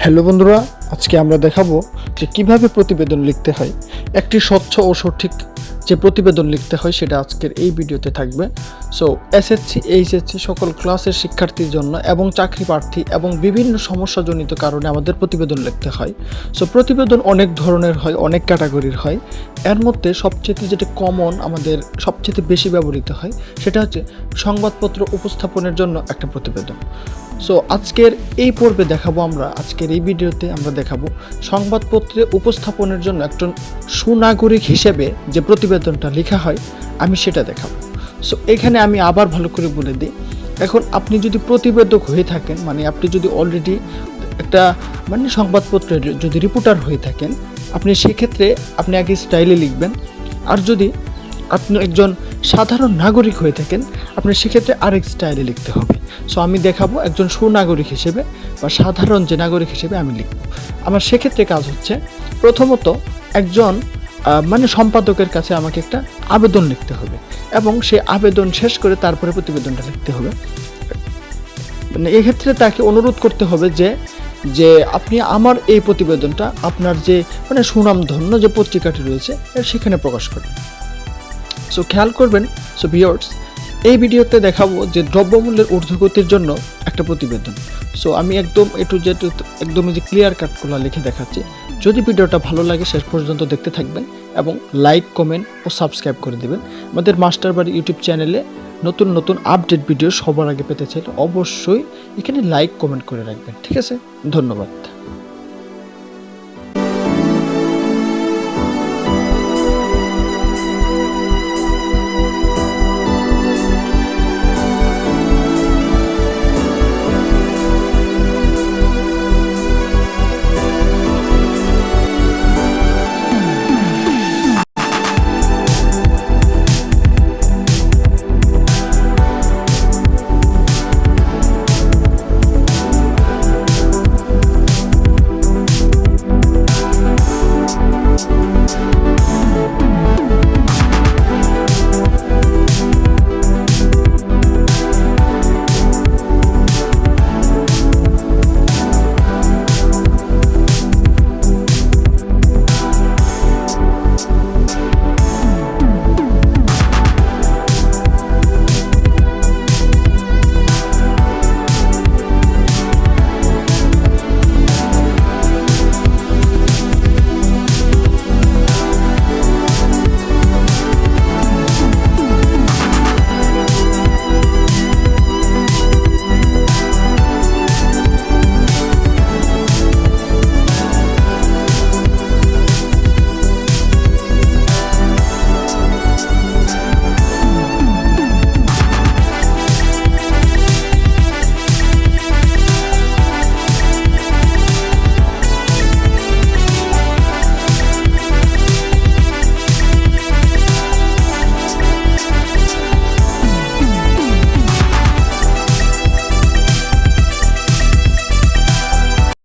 Hello বন্ধুরা, আজকে আমরা দেখাবো যে কীভাবে প্রতিবেদন লিখতে হয়। একটি স্বচ্ছ ও সঠিক যে প্রতিবেদন লিখতে হয় সেটা আজকের এই ভিডিওতে থাকবে। সো এসএসসি এইচএসসি সকল ক্লাসের শিক্ষার্থীর জন্য এবং চাকরি প্রার্থী এবং বিভিন্ন সমস্যাজনিত কারণে আমাদের প্রতিবেদন লিখতে হয়। সো প্রতিবেদন অনেক ধরনের হয়, অনেক ক্যাটাগরির হয়। এর মধ্যে সবচেয়ে যেটা কমন আমাদের সবচেয়ে বেশি ব্যবহৃত হয়, সেটা হচ্ছে সংবাদপত্র উপস্থাপনের জন্য একটা প্রতিবেদন। সো আজকের এই পর্বে দেখাবো আমরা, আজকের এই ভিডিওতে আমরা দেখাবো সংবাদপত্রে উপস্থাপনের জন্য একজন সুনাগরিক হিসেবে যে প্রতিবেদনটা লেখা হয়, আমি সেটা দেখাবো। সো এখানে আমি আবার ভালো করে বলে দিই, এখন আপনি যদি প্রতিবেদক হয়ে থাকেন মানে আপনি যদি অলরেডি একটা মানে সংবাদপত্রের যদি রিপোর্টার হয়ে থাকেন আপনি সেক্ষেত্রে আপনি আগে স্টাইলে লিখবেন। আর যদি আপনি একজন সাধারণ নাগরিক হয়ে থাকেন আপনার সেক্ষেত্রে আরেক স্টাইলে লিখতে হবে। সো আমি দেখাবো একজন সুনাগরিক হিসেবে বা সাধারণ যে নাগরিক হিসেবে আমি লিখব। আমার সেক্ষেত্রে কাজ হচ্ছে, প্রথমত একজন মানে সম্পাদকের কাছে আমাকে একটা আবেদন লিখতে হবে এবং সেই আবেদন শেষ করে তারপরে প্রতিবেদনটা লিখতে হবে। মানে এক্ষেত্রে তাকে অনুরোধ করতে হবে যে যে আপনি আমার এই প্রতিবেদনটা, আপনার যে মানে সুনামধন্য যে পত্রিকাটি রয়েছে সেখানে প্রকাশ করবেন সো খেয়াল করবেন সো ভিওর্স এই ভিডিওতে দেখাবো যে দ্রব্যমূল্যের ঊর্ধ্বগতির জন্য একটা প্রতিবেদন। সো আমি একদম একটু যে একদমই যে ক্লিয়ার কাটগুলো লিখে দেখাচ্ছি। যদি ভিডিওটা ভালো লাগে, শেষ পর্যন্ত দেখতে থাকবেন এবং লাইক কমেন্ট ও সাবস্ক্রাইব করে দেবেন। আমাদের মাস্টার বাড়ি ইউটিউব চ্যানেলে নতুন নতুন আপডেট ভিডিও সবার আগে পেতে চাইলে অবশ্যই এখানে লাইক কমেন্ট করে রাখবেন, ঠিক আছে? ধন্যবাদ।